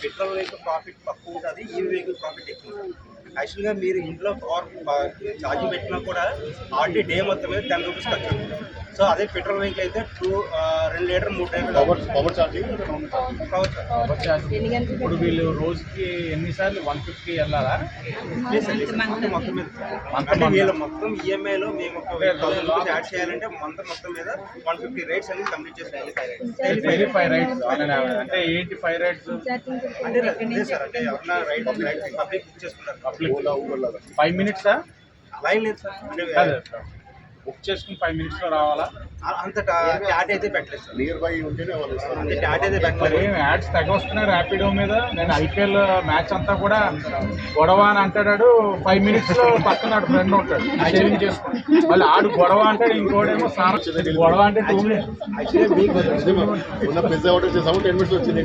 Petrol vehicle profit తక్కువ ఉంటుంది ఈ వెహికల్ ప్రాఫిట్ ఎక్కువ యాక్చువల్గా మీరు ఇంట్లో కార్ ఛార్జింగ్ పెట్టినా కూడా ఆల్రెడీ డే మొత్తం మీద టెన్ రూపీస్ ఖర్చు సో అదే పెట్రోల్ వెహికల్ అయితే టూ రెండు లీటర్ మూడు లీటర్ పవర్ పవర్ ఛార్జింగ్ కావచ్చు పవర్ ఛార్జ్ ఇప్పుడు వీళ్ళు రోజుకి ఎన్నిసార్లు వన్ ఫిఫ్టీ వెళ్ళాలా. మొత్తం మీద అంటే వీళ్ళు మొత్తం ఈఎంఐలో మేము ఒక థౌసండ్ రూపీస్ యాడ్ చేయాలంటే మంత్ మొత్తం మీద వన్ ఫిఫ్టీ రేట్స్ అనేది కంప్లీట్ చేసేయాలి డైలీ ఫైవ్ రైడ్స్ అంటే ఏంటి ఫైవ్ రైడ్స్ అంటే లేదు సార్ అంటే ఎవరన్నా రైట్ రైట్ పబ్లిక్ బుక్ చేసుకుంటారు. పబ్లిక్. ఫైవ్ మినిట్సా? లైన్ లేదు సార్ బుక్ చేసుకుని ఫైవ్ మినిట్స్లో రావాలా అంత టాట్ అయితే పెట్టలేదు సార్. నియర్ బై ఉంటేనే వాళ్ళు ఇస్తారు. అంటే టాట్ అయితే పెట్టలేదు. యాడ్స్ ర్యాపిడో మీద. నేను ఐపీఎల్ మ్యాచ్ అంతా కూడా గొడవ అని అంటాడు ఫైవ్ మినిట్స్లో పక్కన ఫ్రెండ్ ఉంటాడు. షేరింగ్ చేసుకుని మళ్ళీ ఆడు గొడవ అంటాడు ఇంకోటేమో స్నానం గొడవ అంటే టూ మినిట్స్ యాక్చువల్లీ మీకు ఉన్న పిజ్జా ఆర్డర్ చేసాము టెన్ మినిట్స్ వచ్చింది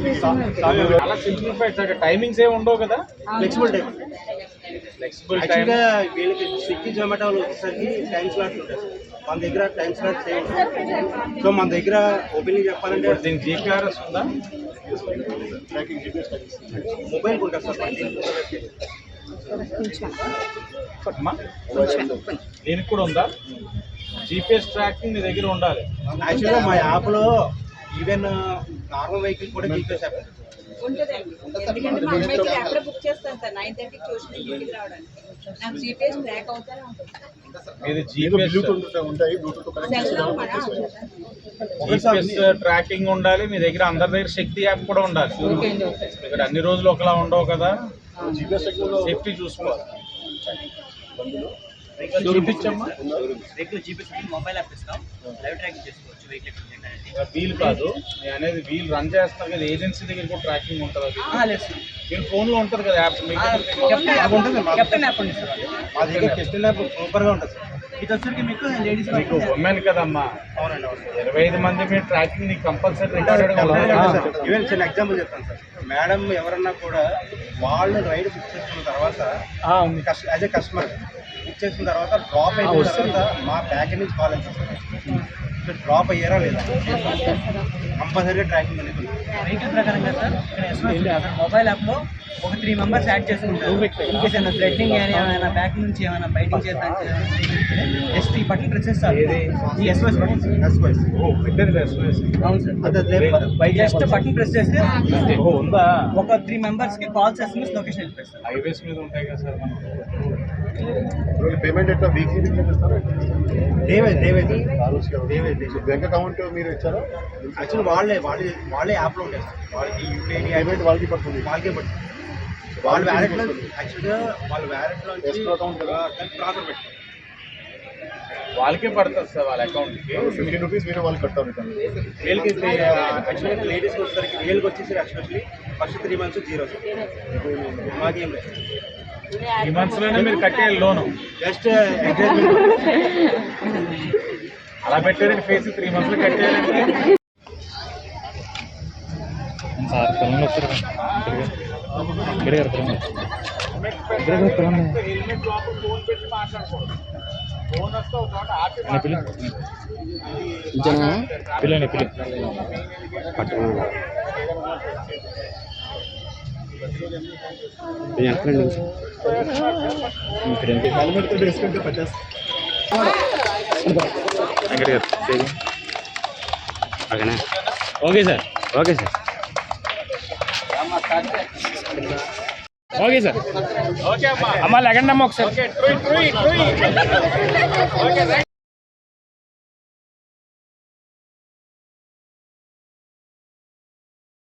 చాలా సింప్లిఫైడ్ టైమింగ్స్ ఏమి ఉండవు కదా? ఫ్లెక్సిబుల్ టైప్ ఫ్లెక్సిబుల్ టైం యాక్చువల్గా వీళ్ళకి స్విగ్గీ జొమాటోలు వచ్చేసరికి టైం స్లాట్స్ ఉంటాయి సార్. మన దగ్గర టైం స్లాట్స్ ఏమి ఉండవు. సో మన దగ్గర ఓపెనింగ్ చెప్పాలంటే దీనికి జీపీఆర్ఎస్ ఉందా? మొబైల్ ఉంటుంది సార్ మన దీనికి అమ్మా? దీనికి కూడా ఉందా? జీపీఎస్ ట్రాకింగ్ మీ దగ్గర ఉండాలి. యాక్చువల్గా మా యాప్లో ఈవెన్ నార్మల్ వెహికల్ కూడా జీపీఎస్ యాప్. ఉంటుందండి ఎందుకంటే మా అమ్మాయికి ఎక్కడ బుక్ చేస్తాను సార్ నైన్ థర్టీకి ట్యూషన్ ఇంటికి రావడానికి నాకు జీపీఎస్ ట్రాక్ అవుతానే ఉంటుంది ఇది ఏదో జీపీఎస్ బ్లూటూత్ ఉంటాయి బ్లూటూత్ కనెక్ట్ సెల్లో చేసి మన జీపీఎస్ ట్రాకింగ్ ఉండాలి మీ దగ్గర అందరి దగ్గర శక్తి యాప్ కూడా ఉండాలి ఇక్కడ అన్ని రోజులు ఒకలా ఉండవు కదా సేఫ్టీ చూసుకోవాలి చూపించమ్మా జీపీఎస్ మొబైల్ యాప్ ఇస్తాం లైవ్ ట్రాకింగ్ చేసుకోవచ్చు వెహికల్ ఎక్కడ ఉంది అనేది. వీల్ కాదు. నేను అనేది వీల్ రన్ చేస్తారు కదా ఏజెన్సీ దగ్గర కూడా ట్రాకింగ్ ఉంటుంది అది. మీరు ఫోన్లో ఉంటుంది కదా యాప్ మీకు కెప్టెన్ యాప్ ఉంటుంది, మాకు కెప్టెన్ యాప్ ఉంది సార్. మా దగ్గర కెస్టల్ యాప్ సూపర్గా ఉంటుంది సార్. ఇది వచ్చరికి మీకు లేడీస్ మీకు ఉమెన్ కదమ్మా. అవునండి అవును ఇరవై ఐదు మంది మీరు ట్రాకింగ్ నీకు కంపల్సరీ ఈవెన్ చిన్న ఎగ్జాంపుల్ చెప్తాను సార్. మేడం ఎవరన్నా కూడా వాళ్ళు రైడ్ బుక్ చేసుకున్న తర్వాత యాజ్ ఏ కస్టమర్ బుక్ చేసిన తర్వాత డ్రాప్ అయిన తర్వాత మా ప్యాకేజ్ నుంచి కాల్ అవుతుంది డ్రాప్ అయ్యారా లేదా? కంపల్సరీ ట్రాకింగ్ అనేది ప్రకారంగా సార్ ఇక్కడ ఎస్ఎంఎస్ మొబైల్ యాప్లో ఒక త్రీ మెంబర్స్ యాడ్ చేసుకుంటారు. ఇన్కేస్ ఏమైనా థ్రెడ్నింగ్ కానీ ఏమైనా బ్యాక్ నుంచి ఏమైనా బయటింగ్ చేద్దాం జస్ట్ ఈ బటన్ ప్రెస్ చేస్తారు. ఈ బటన్. అవును సార్. జస్ట్ బటన్ ప్రెస్ చేస్తే ఓ ఉందా? ఒక త్రీ మెంబర్స్కి కాల్స్ ఎస్ఎంఎస్ లొకేషన్ వెళ్ళిపోయి హైవేస్ మీద ఉంటాయి కదా సార్ మనకు. పేమెంట్ ఎట్లా? వీక్లీ వీక్లీ చేస్తారా? దేవే దేవే బ్యాంక్ అకౌంట్ మీరు ఇచ్చారా? యాక్చువల్లీ వాళ్ళే వాళ్ళే వాళ్ళే యాప్లో ఉంటాయి సార్ వాళ్ళకి యూపీఐ పేమెంట్ వాళ్ళకి పడుతుంది. వాళ్ళకే పడుతుంది. వాళ్ళ వ్యాలెట్లో యాక్చువల్గా వాళ్ళ వ్యాలెట్లో Escrow account కదా? ట్రాన్స్ఫర్ పెట్టి వాళ్ళకే పడుతుంది సార్ వాళ్ళ అకౌంట్కి. ఫిఫ్టీన్ రూపీస్ మీరు వాళ్ళు కట్టారు వీళ్ళకి యాక్చువల్గా లేడీస్కి వచ్చేసరికి వీళ్ళకి వచ్చేసి actually first three months zero sir. మాకేం లేదు. ఈ మంత్స్లోనే మీరు కట్టే లోను. జస్ట్ అలా పెట్టారండి ఫేస్ త్రీ మంత్స్లో కట్టేయాలంటే హెల్మెట్ లోపల ఫోన్ పెట్టి మాట్లాడకూడదు ఫోన్ వస్తే ఒక చోట ఆపి పిల్లని పిల్లి. పట్టు ఓకేనా okay sir okay sir okay sir okay అమ్మా అమ్మ లెగండి అమ్మ ఒకసారి